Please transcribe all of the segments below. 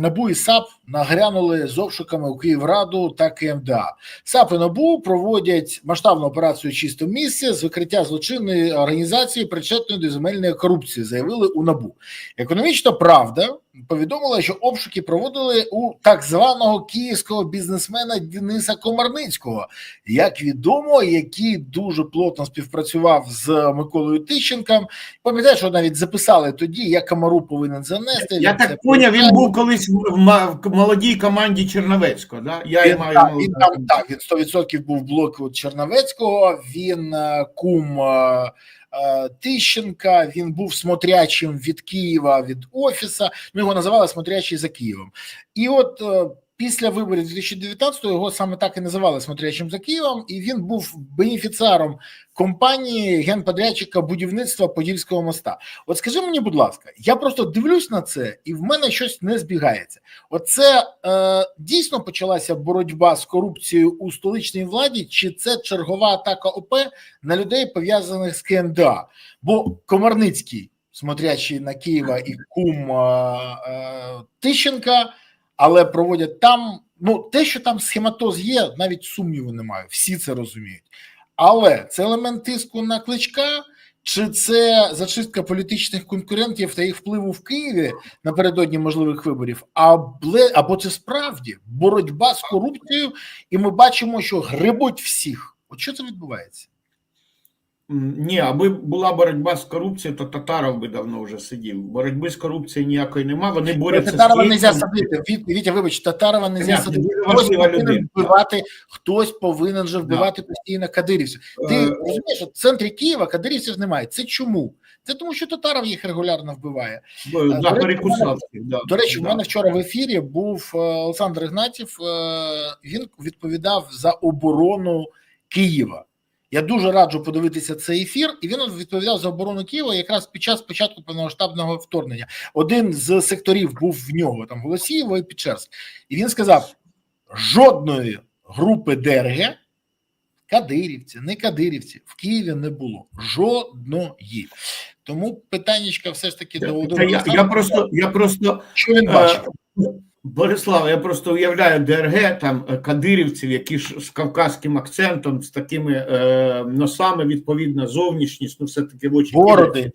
НАБУ і САП нагрянули з обшуками у Київраду та КМДА. САП і НАБУ проводять масштабну операцію чисто місце з викриття злочинної організації, причетної до земельної корупції, заявили у НАБУ. Економічна правда повідомила, що обшуки проводили у так званого київського бізнесмена Дениса Комарницького, як відомо, який дуже плотно співпрацював з Миколою Тищенком. Пам'ятаєш, що навіть записали тоді, як Комару повинен занести. Я так поняв, він був колись в молодій команді Черновецького. Да? Я і Він, маю так, він там так, він 100% був в блоку Черновецького, він е, кум е, е, Тищенка, він був смотрячим від Києва від офіса. Ну його називали смотрячий за Києвом. І от е, після виборів 2019-го його саме так і називали смотрячим за Києвом, і він був бенефіціаром компанії генподрядчика будівництва Подільського моста. От скажи мені, будь ласка, я просто дивлюсь на це, і в мене щось не збігається. Оце е, дійсно почалася боротьба з корупцією у столичній владі, чи це чергова атака ОП на людей пов'язаних з КМДА? Бо Комарницький, смотрячий на Києва і кум е, е, Тищенка, але проводять там. Ну, те, що там схематоз є, навіть сумніву немає. Всі це розуміють. Але це елемент тиску на кличка, чи це зачистка політичних конкурентів та їх впливу в Києві напередодні можливих виборів, або це справді боротьба з корупцією, і ми бачимо, що грибуть всіх. От що це відбувається? Ні, аби була боротьба з корупцією, то Татаров би давно вже сидів. Боротьби з корупцією ніякої нема. Вони борються Татарова з не можна садити. Вітя, вибач, Татарова не можна садити. Хтось повинен вбивати, хтось повинен же вбивати постійно кадирівців. Ти Е, розумієш, що в центрі Києва кадирівців немає. Це чому? Це тому, що Татаров їх регулярно вбиває. бо- До речі, перекусав. да, До речі, в мене вчора в ефірі був е, Олександр Ігнатів. е, Він відповідав за оборону Києва. Я дуже раджу подивитися цей ефір, і він відповідав за оборону Києва якраз під час початку повномасштабного вторгнення. Один з секторів був в нього там Голосієво і Печерськ. І він сказав: жодної групи ДРГ, кадирівці, не кадирівці, в Києві не було. Жодної. Тому питаннячка все ж таки до я, я просто, я просто що він Е, бачив? Борислав, я просто уявляю ДРГ, там е, кадирівців, які ж з кавказьким акцентом, з такими е, носами, відповідно, зовнішність, ну все-таки в очі Бороди.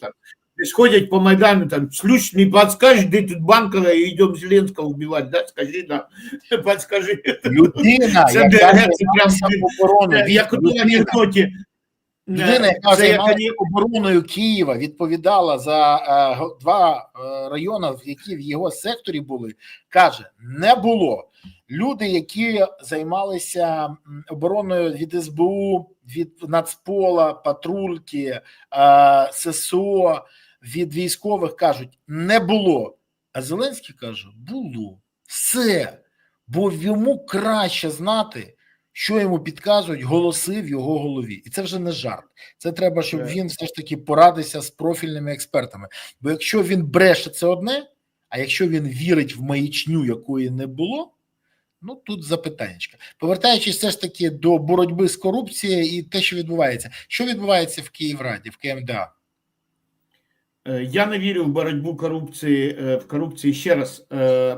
І сходять по Майдану, там, слушай, не подскажешь, де тут Банкова, і йдемо Зеленського вбивати, да? Скажи, да, подскажи. Людина, Це яка ДРГ, це прям- обороною, Е, Як у людина, анекдоті. Людина, яка займалася обороною Києва, відповідала за е, два е, райони, які в його секторі були, каже: не було. Люди, які займалися обороною від СБУ, від Нацпола, патрульки, е, ССО, від військових кажуть, не було. А Зеленський каже: було все, бо йому краще знати, що йому підказують голоси в його голові, і це вже не жарт. Це треба, щоб він все ж таки порадився з профільними експертами. Бо якщо він бреше, це одне, а якщо він вірить в маячню, якої не було. Ну тут запитаннячка. Повертаючись все ж таки до боротьби з корупцією і те, що відбувається, що відбувається в Київраді, в КМДА? Е, Я не вірю в боротьбу корупції е, в корупції ще раз. Е,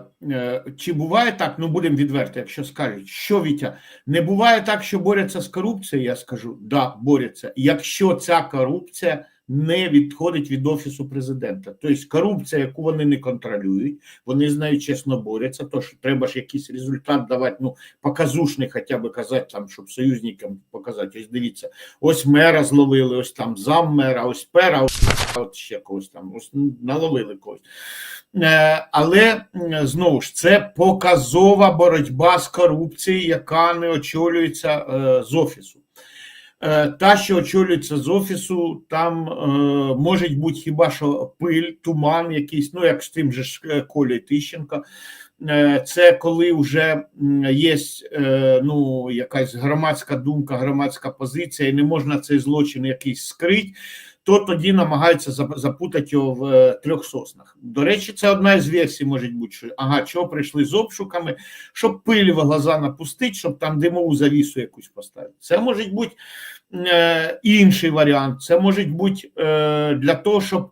Чи буває так? Ну будемо відверти, якщо скажуть, що Вітя, не буває так, що борються з корупцією. Я скажу, да, борються. Якщо ця корупція не відходить від офісу президента, тобто корупція, яку вони не контролюють, вони з нею чесно борються. То що треба ж якийсь результат давати, ну показушний, хоча б казати там, щоб союзникам показати. Ось дивіться, ось мера зловили, ось там зам мера, ось пера от ще когось там ось наловили когось. Е, Але знову ж це показова боротьба з корупцією, яка не очолюється е, з офісу. Е, Та, що очолюється з офісу, там е, може бути хіба що пиль, туман якийсь, ну як з тим же ж е. Е, Це коли вже є ну, якась громадська думка, громадська позиція, і не можна цей злочин якийсь скрити, то тоді намагаються запутати його в е, трьох соснах. До речі, це одна із версій може бути, що ага, чого прийшли з обшуками, щоб пиль в глаза напустити, щоб там димову завісу якусь поставити. Це може бути е, інший варіант. Це може бути е, для того, щоб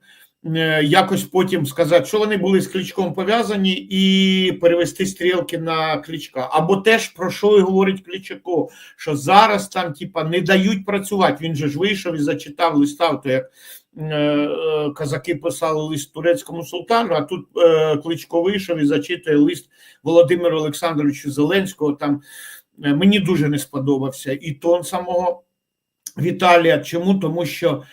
якось потім сказати, що вони були з Кличком пов'язані, і перевести стрілки на Кличка. Або теж про що і говорить Кличко, що зараз там, типа, не дають працювати. Він же ж вийшов і зачитав листа, то як е, е, казаки писали лист турецькому султану, а тут е, Кличко вийшов і зачитує лист Володимиру Олександровичу Зеленського. Там е, мені дуже не сподобався і тон самого Віталія. Чому? Тому що е,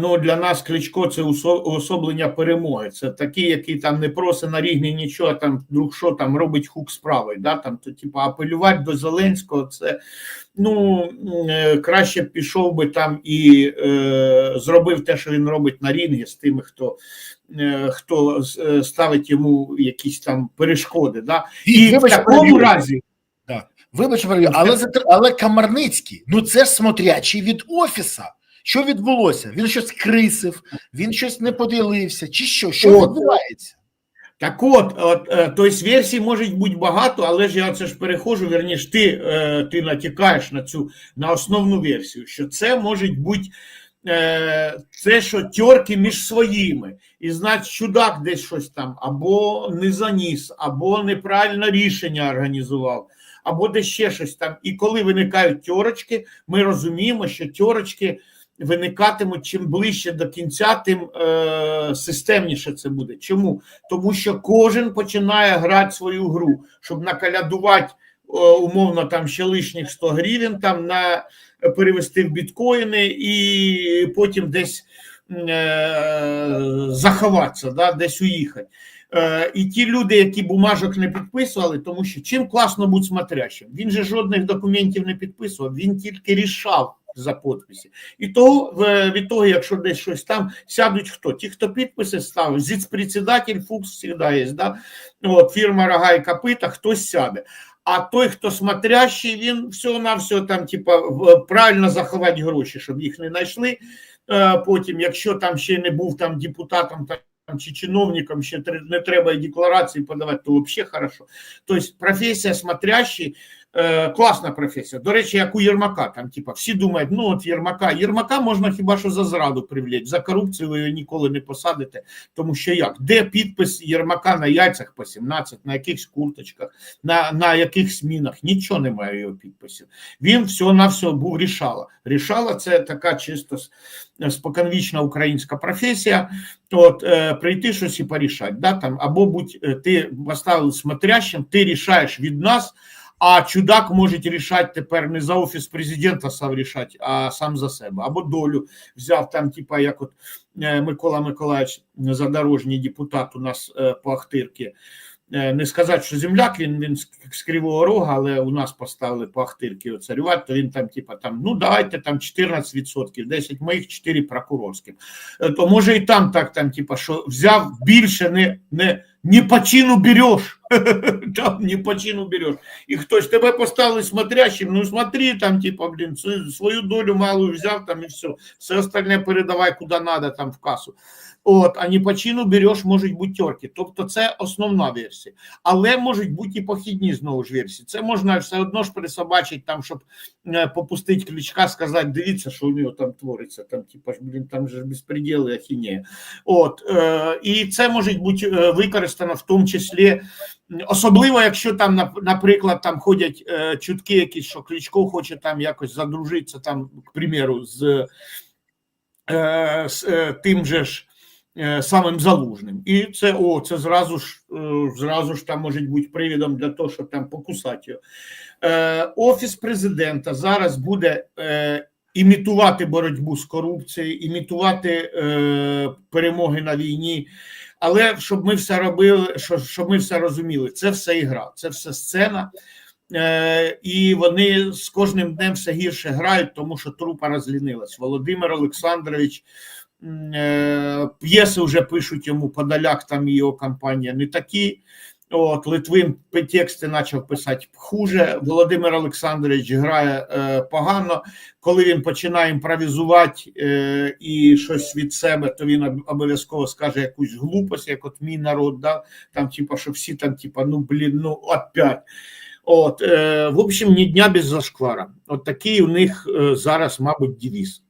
ну, для нас Кличко це уособлення перемоги. Це такий, який там не просить на рівні нічого, там вдруг що там робить хук справи. Да? Там, то, типу, апелювати до Зеленського, це ну е, краще б пішов би там і е, зробив те, що він робить на рінгі з тими, хто. е, Хто е, ставить йому якісь там перешкоди, да і в вибач, такому разі Вибач, але але Камарницький, ну це ж смотрячий від офіса. Що відбулося? Він щось крисив, він щось не поділився, чи що? Що От. відбувається? Так от, от е, тобто версій може бути багато, але ж я це ж перехожу, верніше, ти, е, ти натякаєш на цю на основну версію, що це може бути е, це, що тьорки між своїми, і значить, чудак десь щось там або не заніс, або неправильно рішення організував, або десь ще щось там. І коли виникають тьорочки, ми розуміємо, що тьорочки виникатимуть чим ближче до кінця, тим е, системніше це буде. Чому? Тому що кожен починає грати свою гру, щоб накалядувати е, умовно там ще лишніх 100 гривень, там на перевести в біткоїни і потім десь е, заховатися, да, десь уїхати. Е, і ті люди, які бумажок не підписували, тому що чим класно бути смотрящим, він же жодних документів не підписував, він тільки рішав за підписи. І того в- від того, якщо десь щось там сядуть хто? Ті, хто підписи ставив, зіцпредседатель Фукс завжди є, да? От, фірма Рога і Копита, хтось сяде. А той, хто смотрящий, він всього на все там, типа, правильно заховати гроші, щоб їх не знайшли. Е, Потім, якщо там ще не був там депутатом там, чи чиновником, ще не треба і декларації подавати, то взагалі хорошо. Тобто професія смотрящий е, класна професія. До речі, як у Єрмака, там, типа, всі думають, ну от Єрмака. Єрмака можна хіба що за зраду привлечь, за корупцію ви його ніколи не посадите. Тому що як? Де підпис Єрмака на яйцях по 17, на якихось курточках, на, на яких змінах? Нічого немає його підписів. Він на все був рішала. Рішала це така чисто споконвічна українська професія. От е, прийти щось і порішати. Да, там, або будь е, ти поставив смотрящим, ти рішаєш від нас. А чудак може рішати тепер не за офіс президента сам рішати, а сам за себе. Або долю взяв там, типа, як от е, Микола Миколаївич, задорожній депутат у нас е, по Ахтирці. Е, Не сказати, що земляк, він, він з- Кривого Рога, але у нас поставили по Ахтирці оцарювати, то він там, типа, там, ну давайте там 14%, 10 моїх, 4 прокурорських. То може і там так, там, типа, що взяв більше, не, не, не по чину береш. Там не по чину береш. І хтось тебе поставили смотрящим, ну смотри, там, типа, блін, свою- долю малу взяв там і все. Все остальне передавай куди надо, там в касу. От, а не по чину береш, можуть бути тьорки. Тобто це основна версія. Але можуть бути і похідні знову ж версії. Це можна все одно ж присобачити, там, щоб е, попустити ключка, сказати, дивіться, що у нього там твориться. Там, типа, ж, блін, там же безпреділи, ахінея. От, е, і це може бути е, використано в тому числі, особливо, якщо там, нап- наприклад, там ходять е, чутки якісь, що Кличко хоче там якось задружитися, там, к примеру, з, е, з е, тим же ж самим залужним. І це о, це зразу ж зразу ж там може бути привідом для того, щоб там покусати його. Офіс президента зараз буде імітувати боротьбу з корупцією, імітувати перемоги на війні. Але щоб ми все робили, що- щоб ми все розуміли, це все ігра, це все сцена. Е, і вони з кожним днем все гірше грають, тому що трупа розлінилась. Володимир Олександрович е, п'єси вже пишуть йому подаляк, там його компанія не такі. От Литвин тексти почав писати хуже. Володимир Олександрович грає е, погано. Коли він починає імпровізувати е, і щось від себе, то він обов'язково скаже якусь глупость, як от мій народ, да? там, типа, що всі там, типа, ну блін, ну опять. От, е, в общем, ні дня без зашквара. От такий у них е, зараз, мабуть, девіз.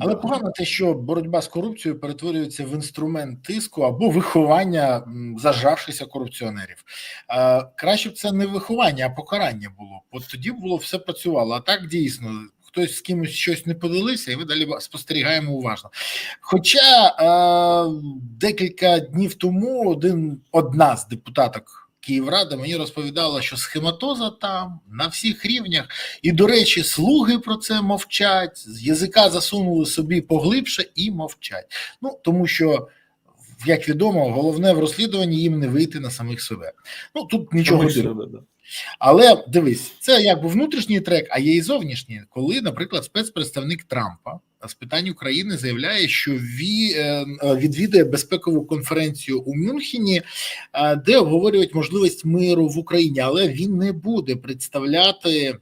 Але погано те, що боротьба з корупцією перетворюється в інструмент тиску або виховання м, зажавшихся корупціонерів. Краще б це не виховання, а покарання було. От тоді було все працювало. А так дійсно. Хтось з кимось щось не поділився, і ми далі спостерігаємо уважно. Хоча е, декілька днів тому один одна з депутаток Київради мені розповідала, що схематоза там на всіх рівнях, і, до речі, слуги про це мовчать, з язика засунули собі поглибше і мовчать. Ну тому що, як відомо, головне в розслідуванні їм не вийти на самих себе. Ну тут нічого себе, да. Але дивись, це якби внутрішній трек, а є і зовнішній, коли, наприклад, спецпредставник Трампа з питань України заявляє, що ві, е, е, відвідає безпекову конференцію у Мюнхені, е, де обговорюють можливість миру в Україні, але він не буде представляти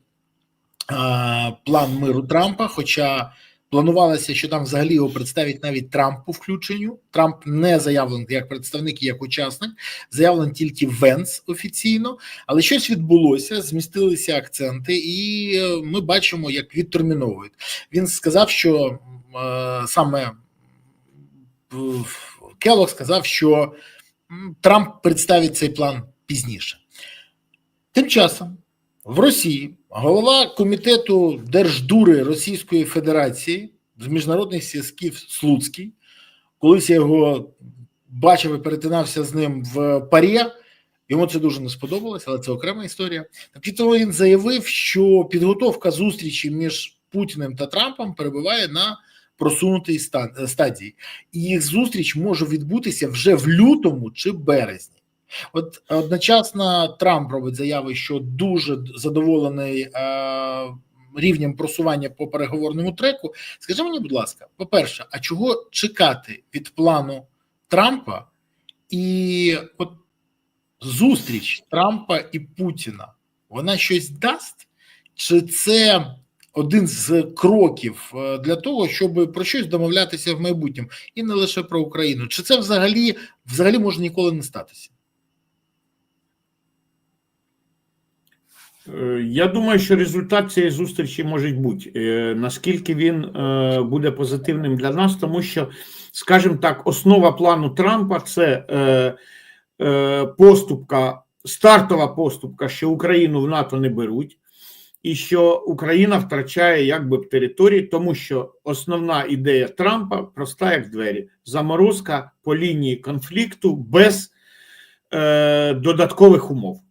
план миру Трампа. Хоча планувалося, що там взагалі його представить навіть Трамп по включенню. Трамп не заявлений як представник як учасник, заявлений тільки Венс офіційно. Але щось відбулося, змістилися акценти, і е, ми бачимо, як відтерміновують. Він сказав, що е, саме Келлог сказав, що Трамп представить цей план пізніше. Тим часом в Росії голова комітету Держдури Російської Федерації з міжнародних зв'язків Слуцький, колись я його бачив і перетинався з ним в парі. Йому це дуже не сподобалось, але це окрема історія. Так він заявив, що підготовка зустрічі між Путіним та Трампом перебуває на просунутій ста- стадії, і їх зустріч може відбутися вже в лютому чи березні. От одночасно Трамп робить заяви, що дуже задоволений е, рівнем просування по переговорному треку. Скажи мені, будь ласка, по-перше, а чого чекати від плану Трампа і от зустріч Трампа і Путіна? Вона щось дасть? Чи це один з кроків е, для того, щоб про щось домовлятися в майбутньому, і не лише про Україну? Чи це взагалі, взагалі може ніколи не статися? Я думаю, що результат цієї зустрічі може бути. Е, Наскільки він е, буде позитивним для нас, тому що, скажімо так, основа плану Трампа це е, е, поступка, стартова поступка, що Україну в НАТО не беруть, і що Україна втрачає якби території, тому що основна ідея Трампа проста як двері: заморозка по лінії конфлікту без е, додаткових умов.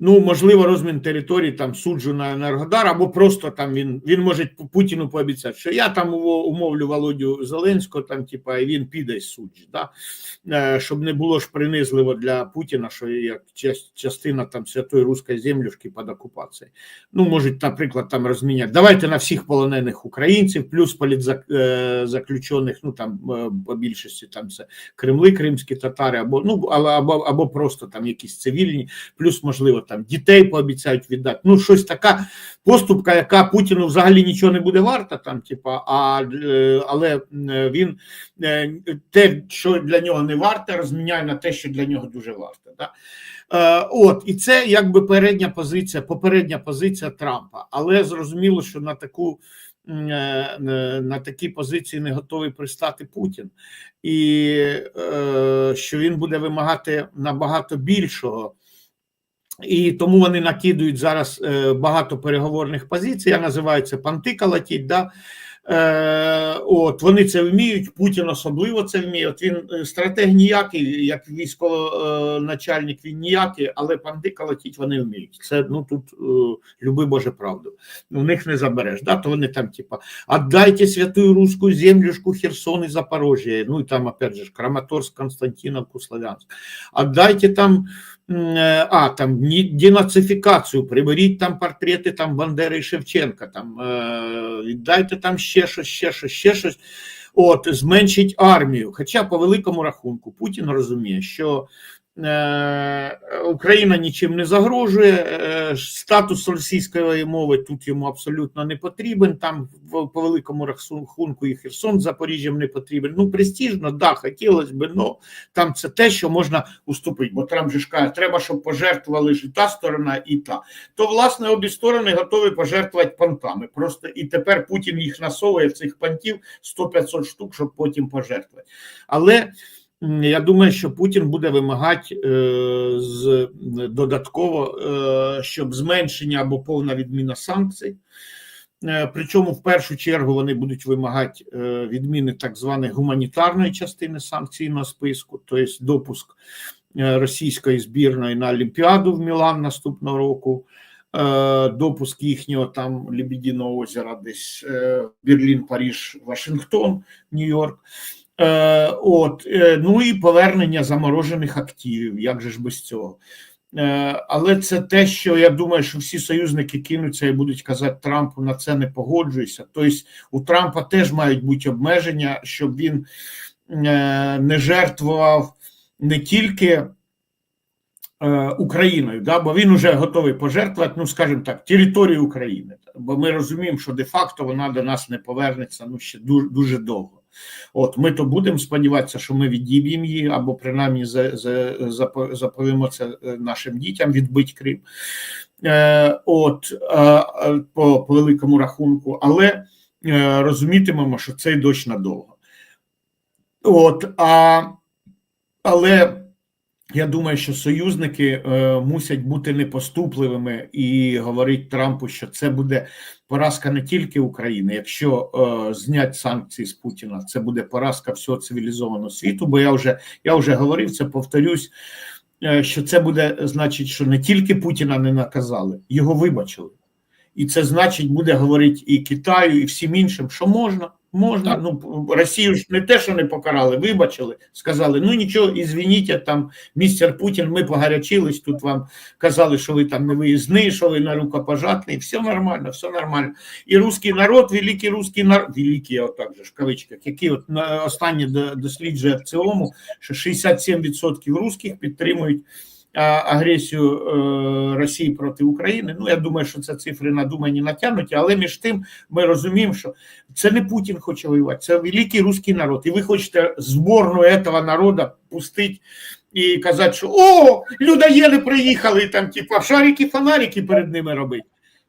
Ну, можливо, розмін території там суджу на Енергодар, або просто там він він може Путіну пообіцяти, що я там умовлю Володю Зеленського, там, типа, і він піде суджі, да? е, щоб не було ж принизливо для Путіна, що як частина там святої руської землюшки під окупацією. Ну, можуть, наприклад, там розміняти. Давайте на всіх полонених українців, плюс політзаключених, ну там е, по більшості там це Кремли, кримські татари, або ну або, або просто там якісь цивільні, плюс, можливо, там дітей пообіцяють віддати. Ну, щось така поступка, яка Путіну взагалі нічого не буде варта, там, типа, а, е, але е, він е, те, що для нього не варте, розміняє на те, що для нього дуже варте. Да? От, і це якби передня позиція, попередня позиція Трампа. Але зрозуміло, що на таку. На такі позиції не готовий пристати Путін, і що він буде вимагати набагато більшого і тому вони накидують зараз е, багато переговорних позицій. Я називаю це панти колотіть, Да? Е, от вони це вміють. Путін особливо це вміє. От він е, стратег ніякий, як військовоначальник, він ніякий, але панти колотіть вони вміють. Це ну тут люби Боже правду. У них не забереш. Да? То вони там, типа, отдайте святую русскую землюшку Херсон і Запорожжя. Ну і там, опять же, Краматорськ, Константиновку, Славянськ. Отдайте там а там денацифікацію, приберіть там портрети там Бандери і Шевченка, там е, віддайте там ще щось, ще щось, ще щось. От зменшить армію. Хоча по великому рахунку Путін розуміє, що е, Україна нічим не загрожує. е, Статус російської мови тут йому абсолютно не потрібен. Там по великому рахунку і Херсон Запоріжжям не потрібен. Ну, престижно, да, хотілося б, але там це те, що можна уступити. Бо Трамп же ж каже, треба, щоб пожертвували ж і та сторона, і та. То, власне, обі сторони готові пожертвувати понтами. Просто і тепер Путін їх насовує цих понтів 100-500 штук, щоб потім пожертвувати. Але я думаю, що Путін буде вимагати е, з додатково, е, щоб зменшення або повна відміна санкцій. Е, Причому в першу чергу вони будуть вимагати відміни так званої гуманітарної частини санкційного списку, тобто допуск російської збірної на Олімпіаду в Мілан наступного року, допуск їхнього там Лебединого озера, десь Берлін, Париж, Вашингтон, Нью-Йорк. Е, От, е, ну і повернення заморожених активів. Як же ж без цього? Е, Але це те, що я думаю, що всі союзники кинуться і будуть казати Трампу на це не погоджуйся. Тобто у Трампа теж мають бути обмеження, щоб він не жертвував не тільки Україною, да, бо він вже готовий пожертвувати, ну скажімо так, територію України. Бо ми розуміємо, що де-факто вона до нас не повернеться ну ще дуже, дуже довго. От ми то будемо сподіватися, що ми відіб'ємо її, або принаймні за, за, запо- заповімо це е, нашим дітям відбить Крим. Е, от е, по, по великому рахунку, але е, розумітимемо, що цей дощ надовго. От, а, але я думаю, що союзники е, мусять бути непоступливими і говорить Трампу, що це буде поразка не тільки України. Якщо е, знять санкції з Путіна, це буде поразка всього цивілізованого світу. Бо я вже я вже говорив це, повторюсь, е, що це буде значить, що не тільки Путіна не наказали, його вибачили. І це значить, буде говорити і Китаю, і всім іншим, що можна. Можна, ну Росію ж не те, що не покарали, вибачили, сказали: ну нічого, ізвініть, там містер Путін, ми погарячились, тут вам казали, що ви там не виїзний, що ви на рукопожатний, все нормально, все нормально. І русський народ, великий русський народ, великий, я отак же в кавичках, який от на останнє до- досліджує в цілому, що 67% русських підтримують агресію е, Росії проти України. Ну я думаю, що це цифри надумані натягнуті, але між тим ми розуміємо, що це не Путін хоче воювати, це великий русський народ. І ви хочете зборну цього народу пустити і казати, що о, людоєди приїхали, там, типу, шарики, фонарики перед ними робити.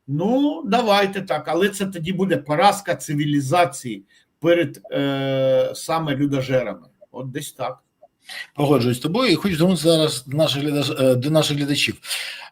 Ну, давайте так, але це тоді буде поразка цивілізації перед е, саме людожерами. От десь так. Погоджуюсь з тобою і хочу звернутися зараз до наших глядач, е, до наших глядачів.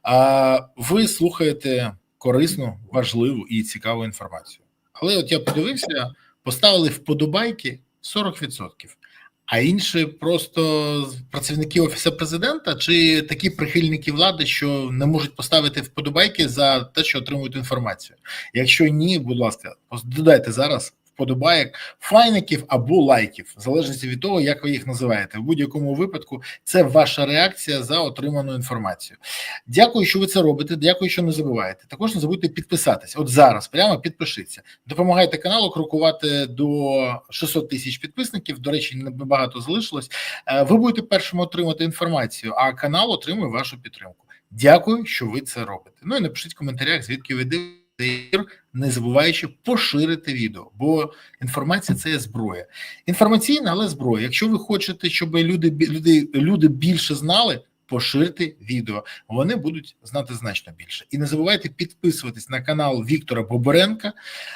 А, ви слухаєте корисну, важливу і цікаву інформацію. Але от я подивився, поставили вподобайки 40%. А інші просто працівники офісу президента чи такі прихильники влади, що не можуть поставити вподобайки за те, що отримують інформацію. Якщо ні, будь ласка, додайте зараз вподобайок, файників або лайків, в залежності від того, як ви їх називаєте. В будь-якому випадку це ваша реакція за отриману інформацію. Дякую, що ви це робите. Дякую, що не забуваєте. Також не забудьте підписатися. От зараз прямо підпишіться. Допомагайте каналу крокувати до 600 тисяч підписників. До речі, небагато залишилось. Е, Ви будете першими отримати інформацію, а канал отримує вашу підтримку. Дякую, що ви це робите. Ну і напишіть в коментарях, звідки ви дивитесь не забуваючи поширити відео, бо інформація це є зброя. Інформаційна, але зброя. Якщо ви хочете, щоб люди люди, люди більше знали. Поширте відео, вони будуть знати значно більше. І не забувайте підписуватись на канал Віктора Боборенка.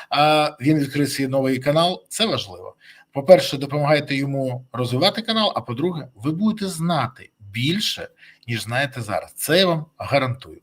А він відкрив свій новий канал. Це важливо. По-перше, допомагайте йому розвивати канал. А по-друге, ви будете знати більше, ніж знаєте зараз. Це я вам гарантую.